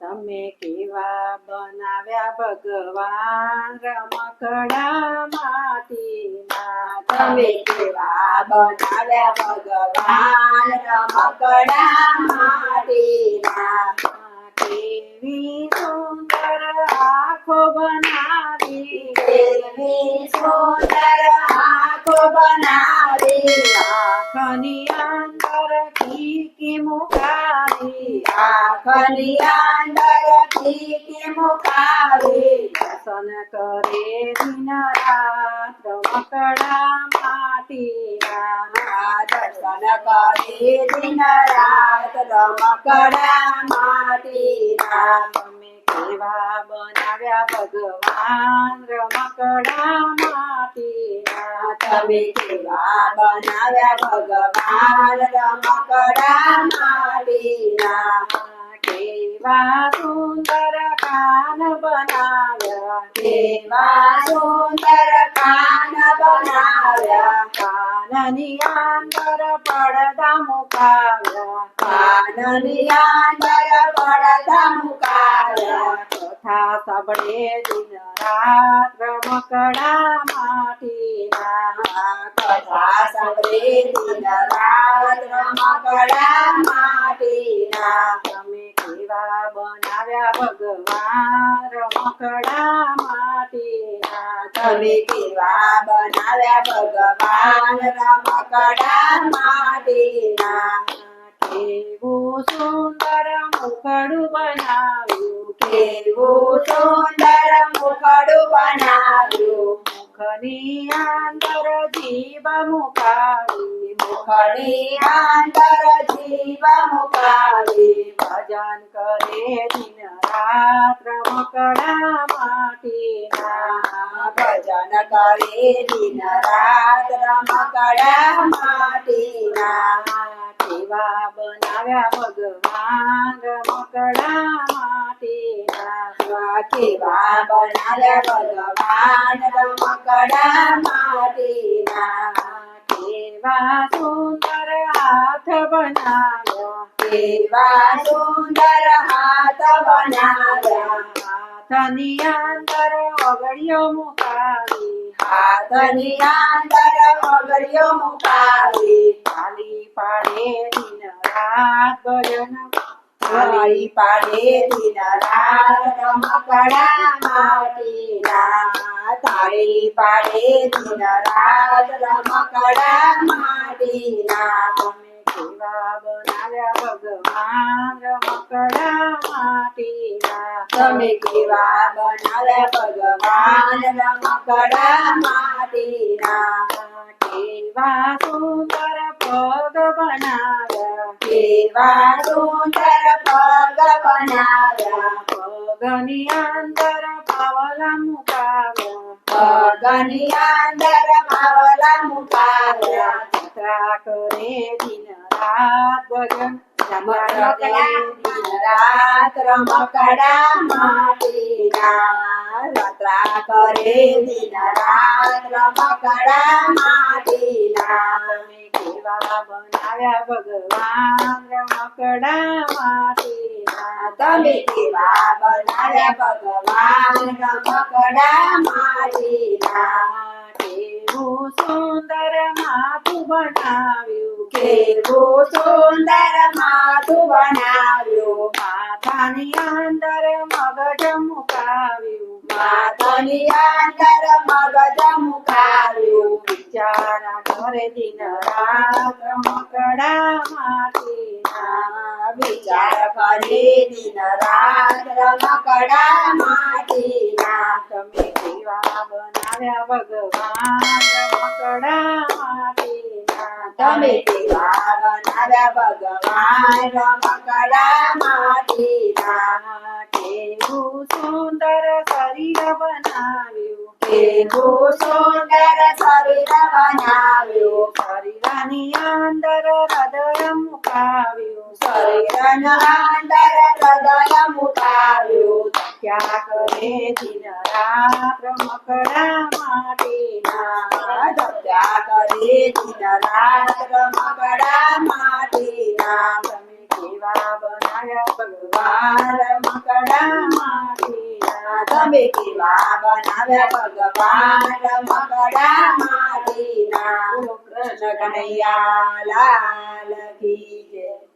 તમે કેવા બનાવ્યા ભગવાન રમકડા માટીના તમે કેવા બનાવ્યા ભગવાન રમકડા માટીના કેવી સુંદર આંખો બનાવી કેવી સુંદર આંખો બનાવી. આંખની અંદર કીકી મુકાવી, દર્શન કરે દિન રાત રમકડા માટીના દર્શન કરે દિન રાત રમકડા માટીના તમે બનાવ્યા ભગવાન રમકડા માટીના. તમે કેવા બનાવ્યા ભગવાન રમકડા માટીના. કેવા સુંદર કાન બનાવ્યા કેવા સુંદર કાન બનાવ્યા કાનની અંદર પડદા મુકાવ્યા કાનની અંદર પડદા મુકાવ્યા કથા સાંભળે દિન રાત રમકડા માટીના કથા સાંભળી દિન રાત રમકડા માટીના તમે બનાવ્યા ભગવાન રમકડા માટીના બનાવ્યા ભગવાન રમકડા માટીના. કેવું સુંદર મુખડું બનાવ્યું, કેવું સુંદર મુખડું બનાવ્યું. મુખની અંદર જીવ મુકાવી મુખની અંદર જીવ મુકાવી ભજન કરે દિન રાત્ર મકડા માટીના, ભજન કરે દિન રાત્ર મકડા માટીના, કેવા બનાવ્યા ભગવાન મકડા માટીના, કેવા બનાવ્યા ભગવાન મકડા માટીના. કેવા સુંદર હાથ બનાવ્યા. સુંદર હાથ બનાવ્યા અંદર ઓગળીઓ મુકાવી, હાથની અંદર વગડીઓ મુકાવી, ખાલી પાડે દિન રાત ભજન હરી પાડે દિન રમકડા માટીના. તાળી પાડે દિન રમકડા માટીના. તમે કેવા બનાવ્યા ભગવાન રમકડા માટીના. તમે કેવા બનાવ્યા ભગવાન રમકડા માટીના. કેવા સુંદર પગ બનાવ્યા કેવા સુંદર પગ બનાવ્યા પગની અંદર પાવલા મુકાવ્યા પગની અંદર માવલા મુકાવ્યા યાત્રા કરે દિન રાત ભજન રાત રમકડા રાત્રા કરે દિન રાત માટીના તમે કેવા બનાવ્યા ભગવાન રમકડા તમે કેવા બનાવ્યા સુંદર માથું બનાવ્યું કેવું સુંદર માથું બનાવ્યું માથાની મગજ મુકાવ્યું માથાની મગજ મુકાવ્યું વિચાર ઘરે દિન રાત રમકડા માટીના વિચાર કરી દિન રાત રમકડા માટીના તમે કેવા બનાવ્યા ભગવાન રમકડા માટીના તમે કેવા બનાવ્યા ભગવાન રમકડા માટીના કેવું સુંદર શરીર બનાવ્યું કેવું સુંદર શરીર બનાવ્યું શરીરની અંદર હૃદય મુકાવ્યું શરીરના અંદર હૃદય મુકાવ્યું ક્યાં કરે દિન રાત રમકડા માટીના ધજા કરી દિન રાત્ર મકડા માટીના તમે કેવા બનાવ્યા ભગવાન મકડા માટીના તમે કેવા બનાવ્યા ભગવાન મકડા માટીના કૃષ્ણ કનૈયા લાલ કી જય.